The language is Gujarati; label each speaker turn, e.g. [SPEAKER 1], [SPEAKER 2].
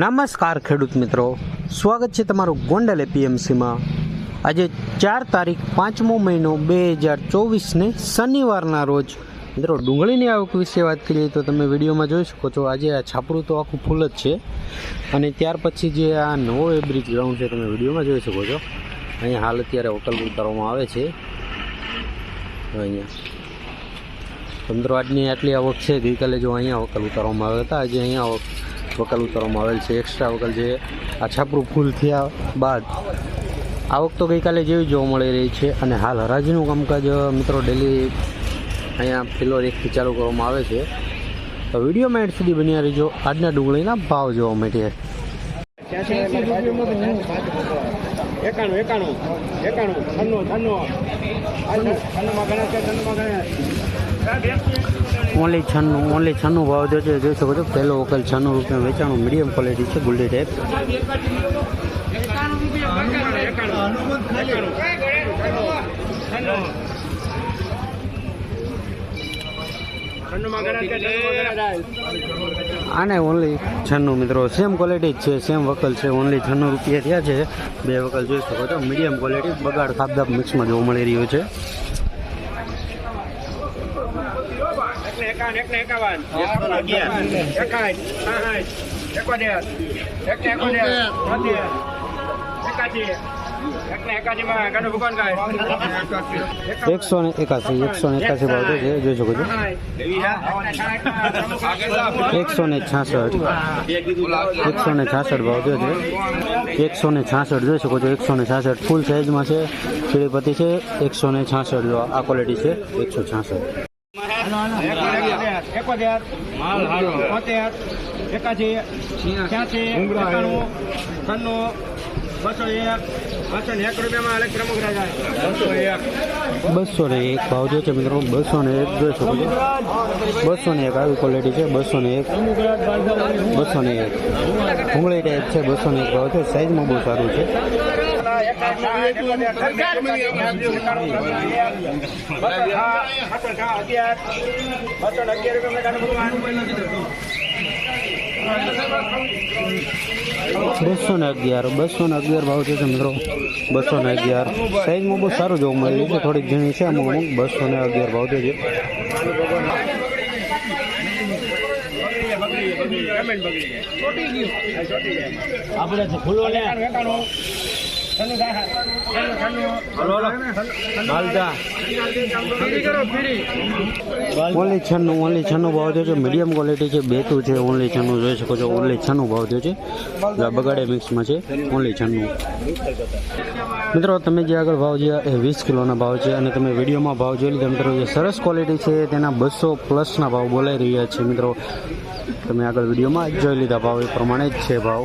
[SPEAKER 1] નમસ્કાર ખેડૂત મિત્રો. સ્વાગત છે તમારું ગોંડલ એપીએમસીમાં. આજે ચાર તારીખ પાંચમો મહિનો બે હજાર ચોવીસને શનિવારના રોજ. મિત્રો, ડુંગળીની આવક વિશે વાત કરીએ તો તમે વિડીયોમાં જોઈ શકો છો, આજે આ છાપરું તો આખું ફૂલ જ છે. અને ત્યાર પછી જે આ નવો એબ્રિજ ગ્રાઉન્ડ છે તમે વિડીયોમાં જોઈ શકો છો. અહીંયા હાલ અત્યારે હોટલ ઉતારવામાં આવે છે. અહીંયા. પંદર આજની આટલી આવક છે, ગઈકાલે જો અહીંયા વકલ ઉતારવામાં આવ્યા હતા, આજે અહીંયા આવક વકલ ઉતારવામાં આવેલ છે. એક્સ્ટ્રા વકલ છે આ છાપરું ફૂલ થયા બાદ આવક તો ગઈકાલે જેવી જોવા મળી રહી છે અને હાલ હરાજીનું કામકાજ મિત્રો ડેલી અહીંયા કિલો એકથી ચાલુ કરવામાં આવે છે. તો વિડીયોમાં એડ સુધી બન્યા રહીજો. આજના ડુંગળીના ભાવ જોવા માટે
[SPEAKER 2] એકાણું એકાણું એકાણું, છન્નું છન્નું. છન્નુંમાં ગણેશ છે, છન્નુંમાં ગણેશ.
[SPEAKER 1] ઓનલી છન્નું ઓનલી છન્નું ભાવ જો જોઈ શકો છો પહેલો વકલ છન્નું રૂપિયા વેચાણું મીડિયમ ક્વોલિટી છે ગુલ્ડી
[SPEAKER 2] ગણેશ
[SPEAKER 1] આને ઓનલી છન્નું મિત્રો સેમ ક્વોલિટી જ છે સેમ વકલ છે ઓનલી છન્નું રૂપિયા થયા છે. બે વકલ જોઈ શકો છો મીડિયમ ક્વોલિટી બગાડ ખાબદાબ મિક્સમાં જોવા મળી રહ્યું છે
[SPEAKER 2] એકને એકાવન એકને એકાવન. એકાવન સાઠ એકોતેર એકને એકોતેર ભૂકન ગાય
[SPEAKER 1] એકસો ને એકાસી, એકસો ને એકાસી ભાવ છે, જોઈ શકો છો. એકસો ને છાસઠ. એકસો ને છાસઠ ભાવ છે. એકસો ને છાસઠ, જોઈ શકો છો, એકસો ને છાસઠ ફૂલ સાઇઝમાં છે. શ્રીપતિ છે, એકસો ને છાસઠ આ ક્વોલિટી છે, એકસો છાસઠ.
[SPEAKER 2] એકોતેર તોતેર એકાસી છ્યાસી એકાણું છન્નું બસો એક બસો ને એક રૂપિયામાં અલગ પ્રમુખ રાજા બસો એક.
[SPEAKER 1] બસો ને એક ભાવ જે છે મિત્રો બસો ને એક જોઈ શકો છો. બસો ને એક આવી ક્વોલિટી છે બસો ને એક. બસો ને એક. ભૂંગળી ટાઈપ છે બસો ને એક ભાવ છે સાઈઝમાં બહુ સારું છે. બસો ને અગિયાર બસો ને અગિયાર ભાવ છે મિત્રો. બસો ને અગિયાર સાઈઝમાં બહુ સારું જોવા મળ્યું છે, થોડીક ઝીણી છે અમુક અમુક. બસો ને અગિયાર ભાવ છે
[SPEAKER 2] આપણે ફૂલો ને
[SPEAKER 1] ઓનલી છન્નું ઓનલી છન્નું ભાવ થયો છે. મીડિયમ ક્વોલિટી છે. બેતું છે, ઓનલી છન્નું જોઈ શકો છો. ઓનલી છન્નું ભાવ થયો છે. બગાડે મિક્સમાં છે. ઓનલી છન્નું. મિત્રો, તમે જે આગળ ભાવ જોયા એ વીસ કિલોના ભાવ છે અને તમે વિડીયોમાં ભાવ જોઈ લીધા. મિત્રો, જે સરસ ક્વોલિટી છે, તેના બસો પ્લસના ભાવ બોલાઈ રહ્યા છે. મિત્રો, તમે આગળ વિડીયોમાં જોઈ લીધા. ભાવ એ પ્રમાણે જ છે ભાવ.